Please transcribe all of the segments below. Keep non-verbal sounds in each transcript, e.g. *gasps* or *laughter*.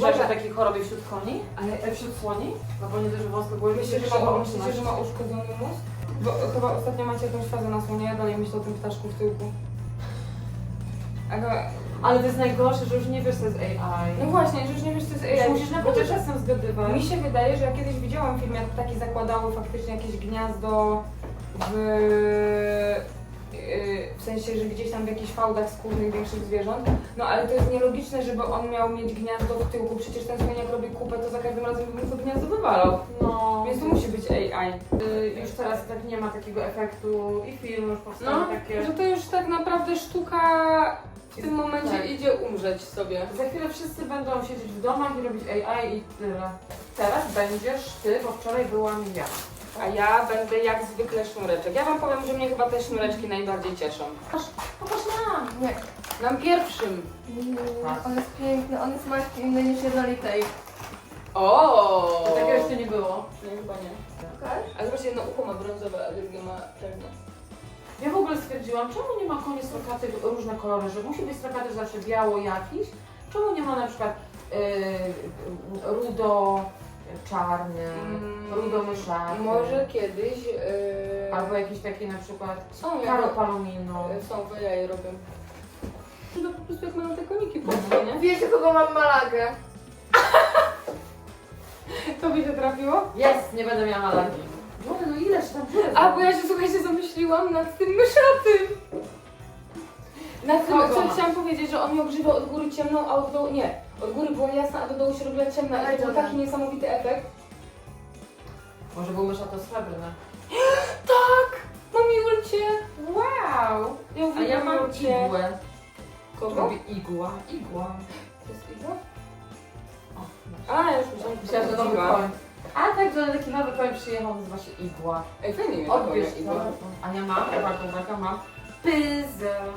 Dobra. takiej chorobie wśród koni? Ale E, wśród słoni? No bo nie dość, że wąsko były, myślicie, że, ma, myślicie, że ma uszkodzony mózg? Bo chyba ostatnio macie jakąś fazę na słonie, ja dalej myślę o tym ptaszku w tyłku. Ale, Ale to jest najgorsze, że już nie wiesz, co jest AI. no właśnie, że już nie wiesz, co jest Już AI. musisz naprawdę też czasem zgadywać. Mi się wydaje, że ja kiedyś widziałam film, jak ptaki zakładały faktycznie jakieś gniazdo w, w sensie, że gdzieś tam w jakichś fałdach skórnych większych zwierząt. No ale to jest nielogiczne, żeby on miał mieć gniazdo w tyłku. Przecież ten słoń jak robi kupę, to za każdym razem bym to gniazdo wywalał. No, Więc to musi być AI. y, już teraz tak nie ma takiego efektu i filmy już powstały No, takie. że to już tak naprawdę sztuka w tym momencie Tak. idzie umrzeć sobie. Za chwilę wszyscy będą siedzieć w domach i robić AI i tyle. Teraz będziesz ty, bo wczoraj byłam ja. A ja będę jak zwykle sznureczek. Ja wam powiem, że mnie chyba te sznureczki najbardziej cieszą. Popatrz nam! Nie. Nam pierwszym. Tak. On jest piękny, on jest marki inny niż jednolitej. O! To takiego jeszcze nie było. Nie, chyba nie. Okej. A zobaczcie, jedno ucho ma brązowe, a drugie ma czarne. Ja w ogóle stwierdziłam, czemu nie ma koni strokaty różne kolory, że musi być strokaty zawsze biało jakiś? Czemu nie ma na przykład yy, rudo czarny, Mm? Może kiedyś. Yy, Albo jakiś taki na przykład są karo jak, palomino. yy, Są, bo ja je robię. To po prostu jak mają te koniki polskie, nie? Wiecie, kogo mam malagę? *laughs* To by się trafiło? Jest, nie będę miała alergii. Boże, no ileż tam dziurek A, bo ja się słuchajcie, zamyśliłam nad tym myszatym. Na tym, co chciałam powiedzieć, że on miał grzywę od góry ciemną, a od dołu nie. Od góry była jasna, a do dołu się robiła ciemna i Ale to był taki niesamowity efekt. Może był mysza to srebrny. *gasps* Tak! Mam Julcie! Wow! Ja A uwielbiam ja mam Julcie. igłę. Kogo? Robię igła. Igła. To jest igła? O, no. A, ja już myślałam, Myślałam, że nowy igła. koń. A tak, że taki nowy koń przyjechał, nazywa się igła. Ej, fajnie mi Odbierz to igła. A ja mam, uwaga, uwaga, mam pyzel.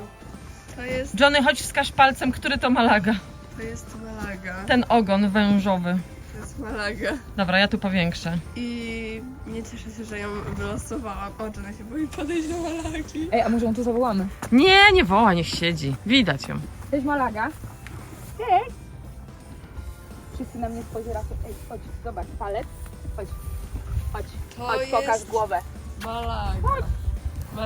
To jest, Johnny, chodź wskaż palcem, który to Malaga. To jest malaga. Ten ogon wężowy. To jest malaga. Dobra, ja tu powiększę. I nie cieszę się, że ją wylosowałam. O, Jenna się boi podejść do malagi. Ej, a może ją tu zawołamy? Nie, nie woła, niech siedzi. Widać ją. Cześć Malaga. Cześć. Wszyscy na mnie spojrzają. Ej, chodź, zobacz, palec. Chodź, chodź, To chodź, jest pokaż głowę. malaga.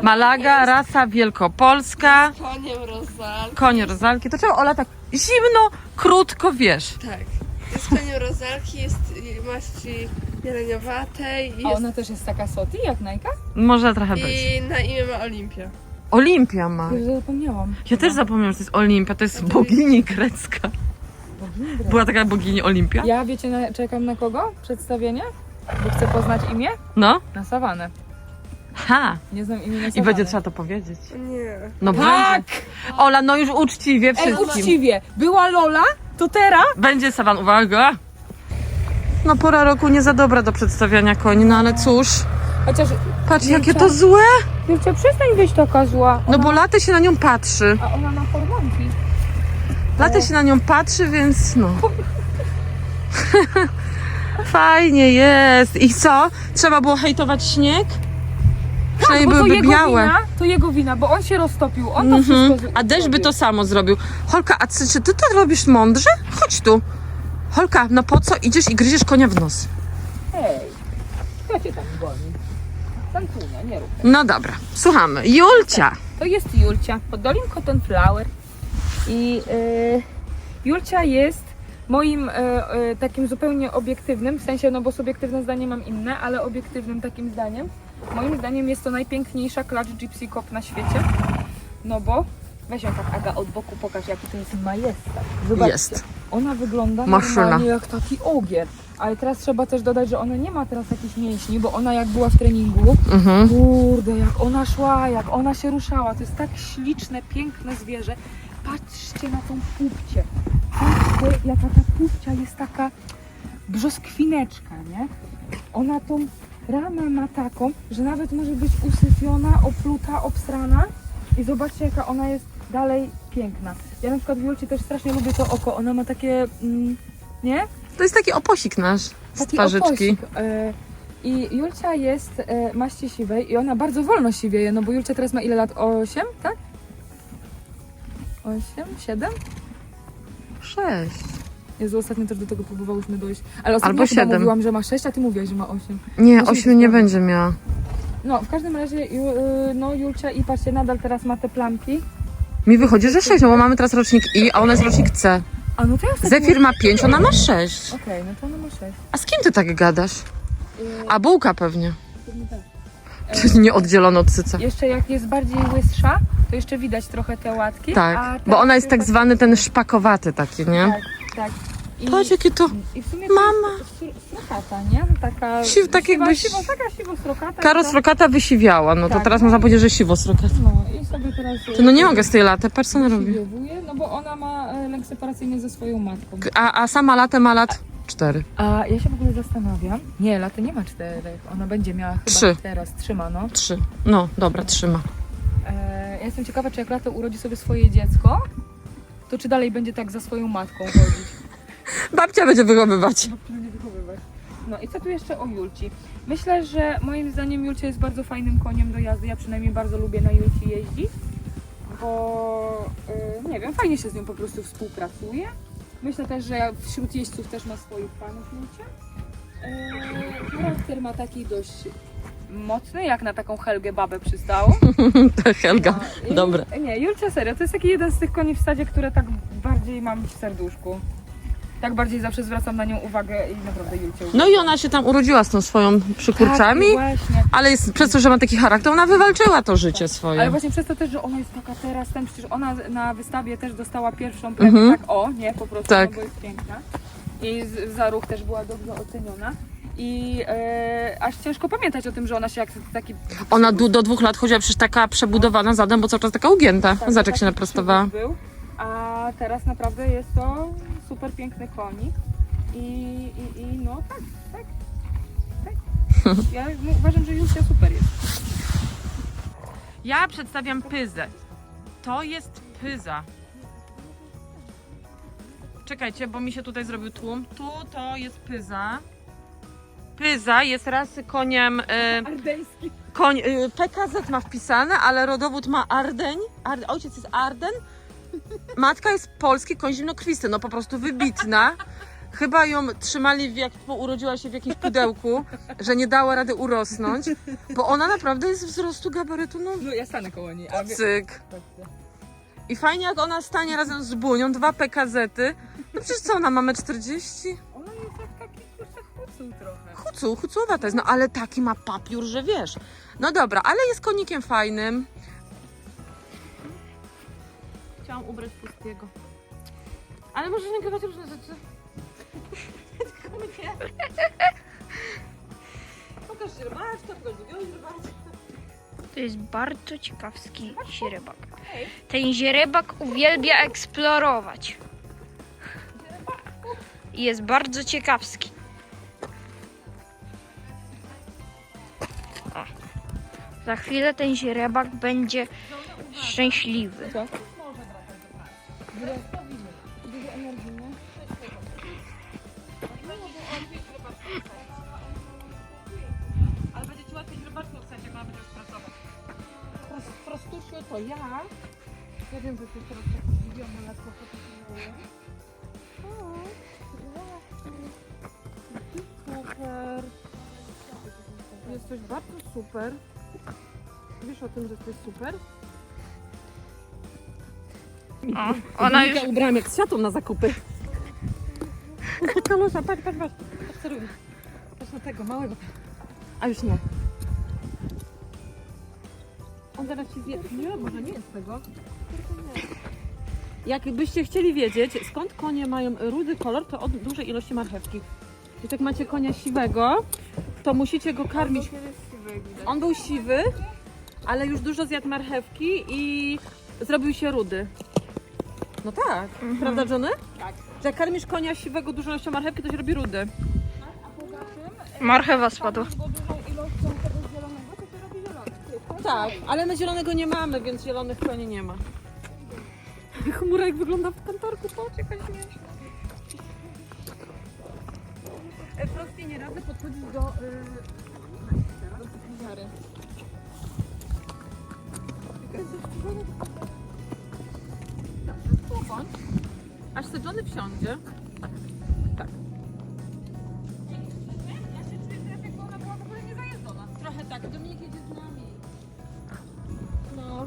Malaga, rasa wielkopolska, Koniem rozal. konie rozalki. To czemu Ola tak zimno, krótko, wiesz? Tak. Jest koniem rozalki, jest maści jeleniowatej i, A jest, ona też jest taka soty jak Najka? Może trochę być. i na imię ma Olimpia. Olimpia ma. Już zapomniałam. Ja też zapomniałam, że to jest Olimpia, to jest bogini grecka. Była taka bogini Olimpia? Ja wiecie, na, czekam na kogo? Przedstawienie? Bo chcę poznać imię? No. Na Sawanę. Ha. Nie znam imienia I będzie trzeba to powiedzieć. Nie. No Tak! będzie. Ola, no już uczciwie Ej, wszystkim. uczciwie. Była Lola, to teraz? Będzie sawan, uwaga! No pora roku nie za dobra do przedstawiania koni, no ale cóż. Chociaż, Patrz, jakie to złe! Julcia, przestań być taka zła. No bo laty się na nią patrzy. A ona ma hormonki. Laty się na nią patrzy, więc no. *laughs* Fajnie jest. I co? Trzeba było hejtować śnieg? Przynajmniej bo to byłyby jego białe. wina, to jego wina, bo on się roztopił, on to Mhm. wszystko A deszcz by to samo zrobił. Holka, a czy, czy ty to robisz mądrze? Chodź tu. Holka, no po co idziesz i gryziesz konia w nos? Hej, kto cię tam goni? Santunia, nie rób. No dobra, słuchamy. Julcia. To jest Julcia, pod Dolin Cotton Flower. I y, Julcia jest moim y, y, takim zupełnie obiektywnym, w sensie, no bo subiektywne zdanie mam inne, ale obiektywnym takim zdaniem. Moim zdaniem jest to najpiękniejsza klacz Gypsy Cop na świecie. No bo, weź ją tak Aga od boku, pokaż jaki to jest majestat. Zobaczcie. Jest. Ona wygląda Maszyna. normalnie jak taki ogier. Ale teraz trzeba też dodać, że ona nie ma teraz jakichś mięśni, bo ona jak była w treningu, Mhm. Kurde, jak ona szła, jak ona się ruszała. To jest tak śliczne, piękne zwierzę. Patrzcie na tą pupcię. Patrzcie, jaka ta pupcia jest taka brzoskwineczka, nie? Ona tą ramę ma taką, że nawet może być usypiona, opluta, obsrana. I zobaczcie, jaka ona jest dalej piękna. Ja na przykład w Julcie też strasznie lubię to oko. Ona ma takie, mm, nie? To jest taki oposik nasz z Taki twarzyczki. oposik, e, I Julcia jest e, maści siwej i ona bardzo wolno siwieje, no bo Julcia teraz ma ile lat? 8, tak? 8, 7? Sześć. Jezu, ostatnio też do tego próbowałyśmy dojść. Ale ostatnio Albo chyba siedem. mówiłam, że ma 6, a ty mówiłaś, że ma 8. Nie, Osiem ośmiu nie będzie miała. No, w każdym razie, Ju- y, no Julcia i patrzcie, nadal teraz ma te plamki. Mi wychodzi, że sześć, no bo mamy teraz rocznik I, a ona jest rocznik C. A no to ja ostatnio... Zefir ma pięć, ona ma sześć. Okej, no to ona ma 6. A z kim ty tak gadasz? Yy, A bułka pewnie. pewnie tak. *laughs* Czyli nie oddzielono od cyca. Jeszcze jak jest bardziej łysza, to jeszcze widać trochę te łatki. a Tak, bo teraz ona jest tak jak- zwany ten szpakowaty taki, nie? Tak, tak. I, Patrz jakie to... I w sumie Mama. jest str- strokata, nie? Taka Siw- tak siwa, jakbyś- siwo, taka siwo strokata. Karo to- srokata wysiwiała, no to Tak. teraz można powiedzieć, że siwo srokata. No i sobie teraz... Ty no nie mogę z tej laty, ona robi. No bo ona ma e, lęk separacyjny ze swoją matką. A, a sama latę ma lat cztery. A ja się w ogóle zastanawiam. Nie, laty nie ma czterech. Ona będzie miała chyba Trzy. teraz, trzyma, no. Trzy. No, dobra, trzyma. E, ja jestem ciekawa, czy jak lato urodzi sobie swoje dziecko, to czy dalej będzie tak za swoją matką chodzić. Babcia będzie wychowywać. nie wychowywać. No i co tu jeszcze o Julci? Myślę, że moim zdaniem Julcia jest bardzo fajnym koniem do jazdy. Ja przynajmniej bardzo lubię na Julci jeździć, bo y, nie wiem, fajnie się z nią po prostu współpracuje. Myślę też, że wśród jeźdźców też ma swoich fanów Julcia. Y, charakter ma taki dość mocny, jak na taką Helgę babę przystało. *laughs* To Helga. No, i- Dobra. Nie, Julcia serio, to jest taki jeden z tych koni w stadzie, które tak bardziej mam w serduszku. Tak bardziej zawsze zwracam na nią uwagę i naprawdę Julcie No i ona się tam urodziła z tą swoją przykurczami, Tak, właśnie. ale jest, przez to, że ma taki charakter, ona wywalczyła to życie swoje. Ale właśnie przez to też, że ona jest taka teraz, ten przecież ona na wystawie też dostała pierwszą premię, Mhm. tak o, nie, po prostu, Tak. no, bo jest piękna. I z, za ruch też była dobrze oceniona. I e, aż ciężko pamiętać o tym, że ona się jak taki... Ona du- do dwóch lat chodziła przecież taka przebudowana zadem, bo cały czas taka ugięta. tak, taki się naprostowała. Był, a teraz naprawdę jest to super piękny konik. I, i, i no tak, tak, tak. *laughs* Ja uważam, że Julia super jest. Ja przedstawiam pyzę. To jest pyza. Czekajcie, bo mi się tutaj zrobił tłum. Tu to jest pyza. Pyza jest rasy koniem. E, Ardeński. koń, e, PKZ ma wpisane, ale rodowód ma Ardeń. Ar, ojciec jest Arden. Matka jest polski koń zimnokrwisty. No po prostu wybitna. Chyba ją trzymali, w jak urodziła się w jakimś pudełku, że nie dała rady urosnąć, bo ona naprawdę jest wzrostu gabarytu, no No ja stanę koło niej. A cyk. I fajnie jak ona stanie razem z Bunią, dwa PKZ-y. No przecież co ona, mamy 40? Chucuł trochę. Hucu, hucowata jest, no ale taki ma papiur, że wiesz. No dobra, ale jest konikiem fajnym. Chciałam ubrać pustiego. Ale możesz nagrywać różne rzeczy. Tylko mnie. Pokaż źrebaczka, pokaż drugiego źrebaczka. To jest bardzo ciekawski źrebak. Ten źrebak uwielbia eksplorować. I Jest bardzo ciekawski. Za chwilę ten źrebak będzie szczęśliwy. Ale będzie łatwiej wstać, jak będzie to ja. Ja wiem, że teraz tak co bardzo super. Wiesz o tym, że jesteś super? O, *laughs* ona już ubrałam jak z siatą na zakupy. Kalusza, patrz, patrz, patrz. Obserwuj. Patrz na tego, małego. A już nie. On zaraz ci zje... Nie, może nie jest tego. Jakbyście chcieli wiedzieć, skąd konie mają rudy kolor, to od dużej ilości marchewki. Więc jak macie konia siwego, to musicie go karmić. On był siwy, ale już dużo zjadł marchewki i zrobił się rudy. No tak, prawda Johnny? Tak. Że jak karmisz konia siwego dużą ilością marchewki, to się robi rudy. marchewa spadła. Tak, ale my zielonego nie mamy, więc zielonych koni nie ma. Chmura jak wygląda w kantorku, patrz jaka śmieszna. Prościej nie radzę podchodzić do... Yy... do Zary. Aż se Johnny wsiądzie. Tak. Ja się czuję ona była w ogóle. Trochę tak, Dominik jedzie z nami. No.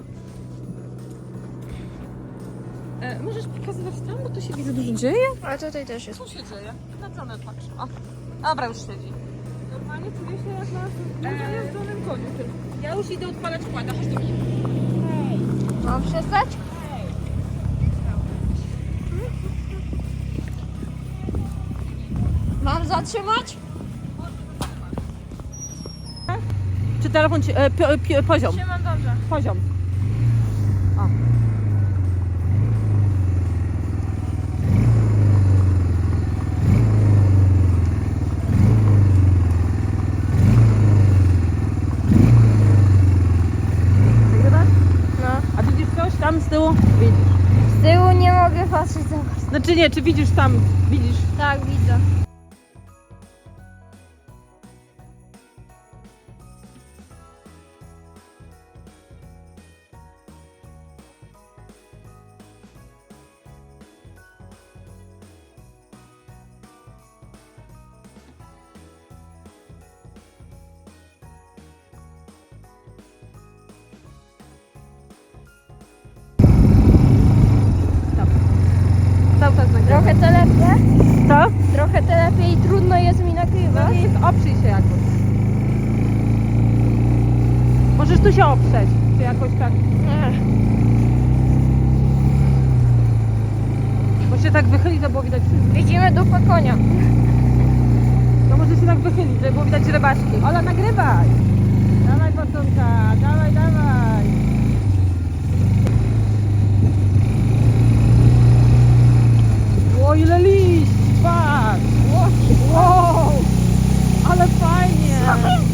E, możesz pokazywać tam, bo tu się widzę dużo dzieje. A tutaj też jest. Co się dzieje? Na co ona patrzy? O, dobra, już siedzi. Normalnie czuję się jak na, na zajeżdżonym koniu. Ja już idę odpalać kładę, chodź do mnie. Mam przestać? Mam zatrzymać? Czy telefon ci, e, pi, pi, poziom? Trzymam dobrze. Poziom. O. Nagrywasz? No. A widzisz coś tam z tyłu? Widzisz. Z tyłu nie mogę patrzeć was. Znaczy nie, czy widzisz tam? Widzisz? Tak, widzę. Możesz tu się oprzeć, czy jakoś tak. Bo się tak wychyli, to było widać wszystko. Widzimy dupę konia. No może się tak wychylić, żeby było widać rybaczki. Ola, nagrywaj! Dawaj, początka, dawaj, dawaj! O, ile liść! Patrz! Wow! Ale fajnie!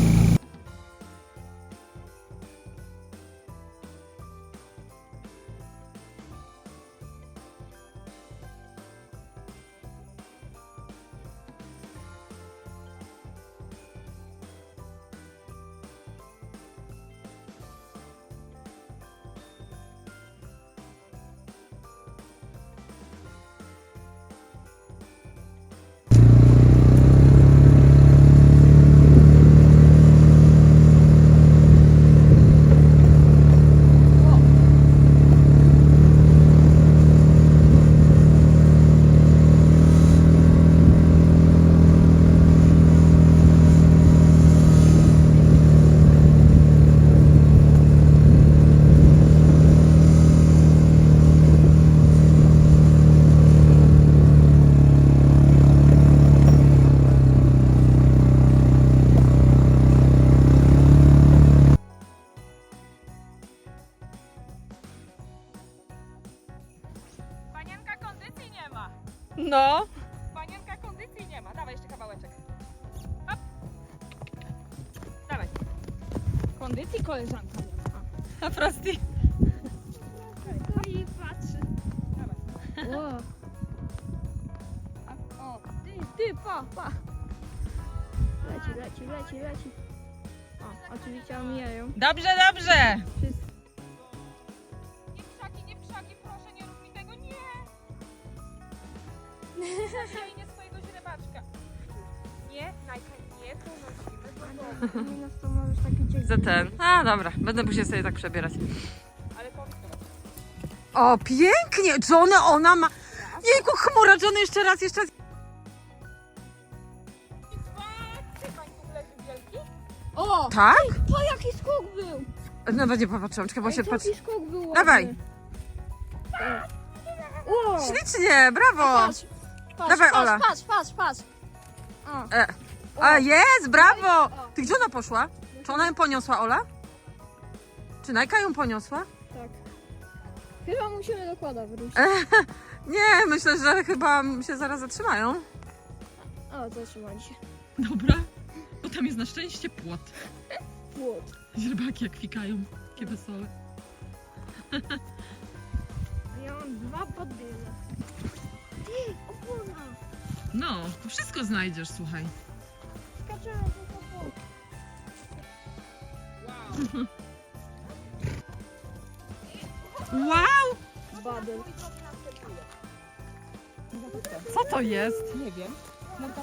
Dobrze, dobrze. Nie pszaki, nie pszaki, proszę, nie rób mi tego, nie. Proszę, nie swojego źrebaczka. Nie, Najka, nie, nosimy. Minus to możesz taki ciek. Za ten. A, dobra, będę musiała sobie tak przebierać. O, pięknie! Johnny, ona ma... Jejku, chmura, Johnny, jeszcze raz, jeszcze raz. O, Tak? to jaki skok był! Nawet nie popatrzyłam, czekaj, bo się Ej, jaki skok był Dawaj. ładny. O, Ślicznie, brawo! patrz, patrz, Dawaj, patrz, Ola. patrz, patrz, patrz. O, E. A, jest, brawo! Ty gdzie ona poszła? Czy ona ją poniosła, Ola? Czy Najka ją poniosła? tak. Chyba musimy do kłada wrócić. *laughs* Nie, myślę, że chyba się zaraz zatrzymają. O, zatrzymali się. Dobra, tam jest na szczęście płot. Płot. Źrebaki jak fikają, jakie wesołe. Ja mam dwa podbyle. Ty, opona. No, to wszystko znajdziesz, słuchaj. Skaczemy po po. Wow! Badel. Co to jest? Nie wiem.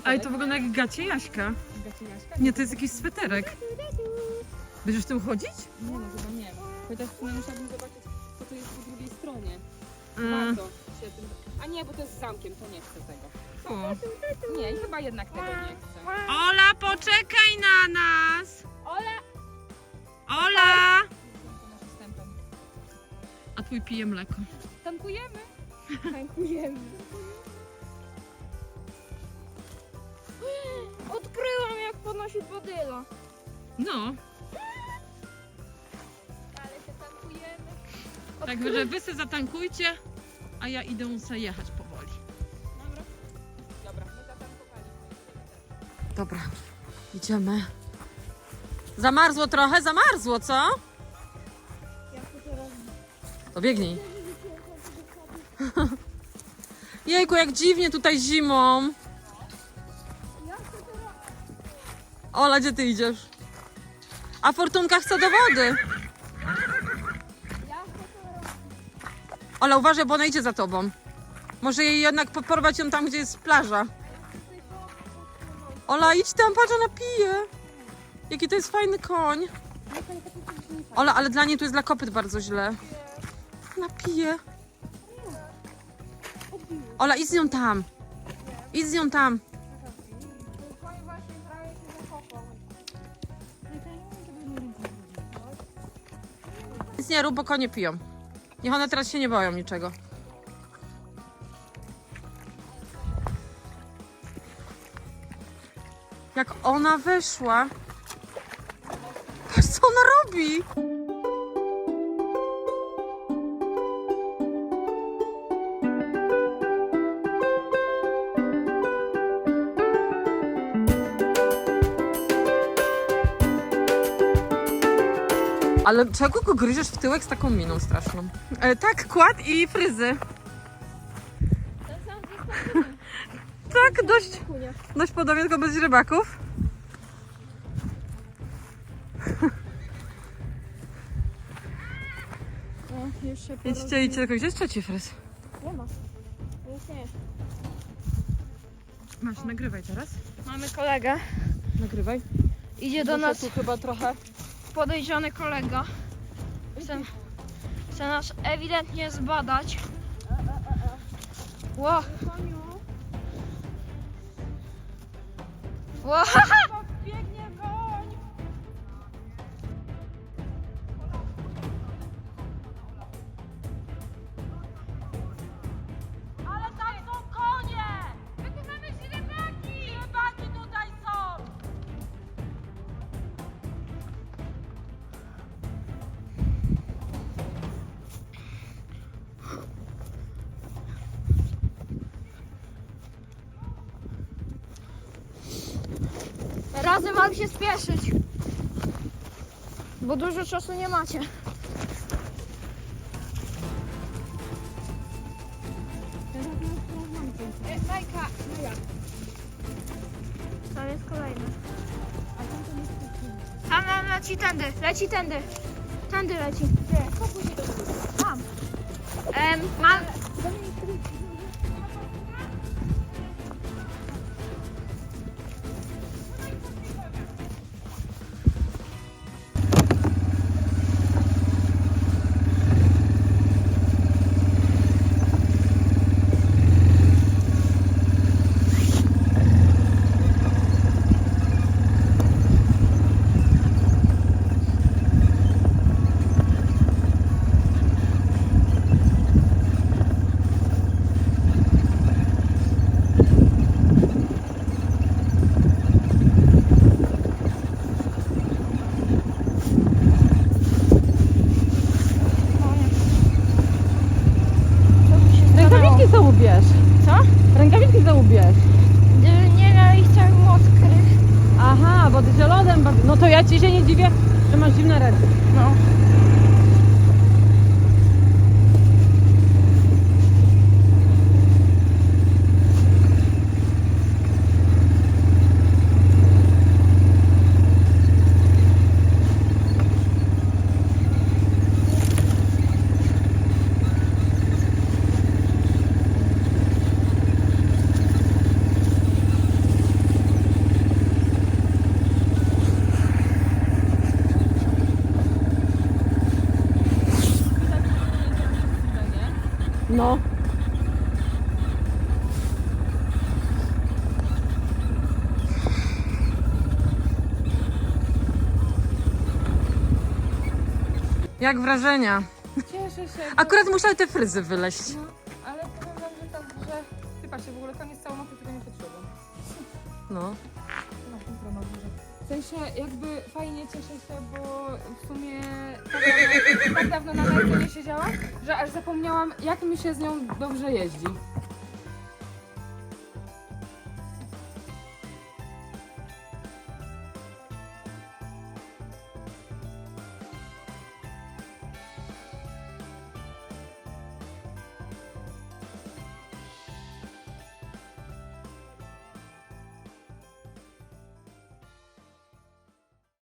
Ej, to wygląda jak gacie Jaśka. Nie, to jest jakiś sweterek. Będziesz w tym chodzić? Nie no, chyba nie. Chociaż sumie musiałabym zobaczyć, co to jest po drugiej stronie. Mm. Warto się tym... A nie, bo to jest z zamkiem, to nie chcę tego. Nie, chyba jednak tego nie chcę. Ola, poczekaj na nas! Ola! Ola! A twój pije mleko. Tankujemy. Tankujemy. No, Ale się tankujemy. także że wy se zatankujcie, a ja idę sobie jechać powoli. Dobra, my zatankowaliśmy. Dobra, idziemy. Zamarzło trochę? Zamarzło, co? Jak to teraz To biegnij. *laughs* Jejku, jak dziwnie tutaj zimą. Ola, gdzie ty idziesz? A Fortunka chce do wody. Ola, uważaj, bo ona idzie za tobą. Może jej jednak poporwać ją tam, gdzie jest plaża. Ola, idź tam, patrz, ona pije. Jaki to jest fajny koń. Ola, ale dla niej tu jest dla kopyt bardzo źle. Ona pije. Ola, idź z nią tam. Idź z nią tam. Nie rób, bo konie piją. Niech one teraz się nie boją niczego. Jak ona weszła. Patrz, co ona robi. Ale czego go gryziesz w tyłek z taką miną straszną? E, tak, kład i fryzy. Tak, dość, dość podobnie, tylko bez rybaków. O, już się Idźcie, idźcie, tylko gdzie jest trzeci fryz? Nie ma. Już nie. Masz, nagrywaj teraz. Mamy kolegę. Nagrywaj. Idzie do nas tu chyba trochę. Podejrzany kolega. Chce, chce nas ewidentnie zbadać. Ło. Ło. *laughs* spieszyć. Bo dużo czasu nie macie. Majka, Tam jest kolejny. Tam, leci tędy, leci tędy. Tędy leci. Gdzie? Tam. Em, mam... Co Jak wrażenia? Cieszę się. Akurat musiały te fryzy wyleść. No, ale powiem wam, że tak, że... Ty patrzcie, w ogóle koniec całą mapy tego nie potrzebuję. No. No, jutro. W sensie jakby fajnie cieszę się, bo w sumie tak dawno, tak dawno na Najce nie siedziałam, że aż zapomniałam jak mi się z nią dobrze jeździ.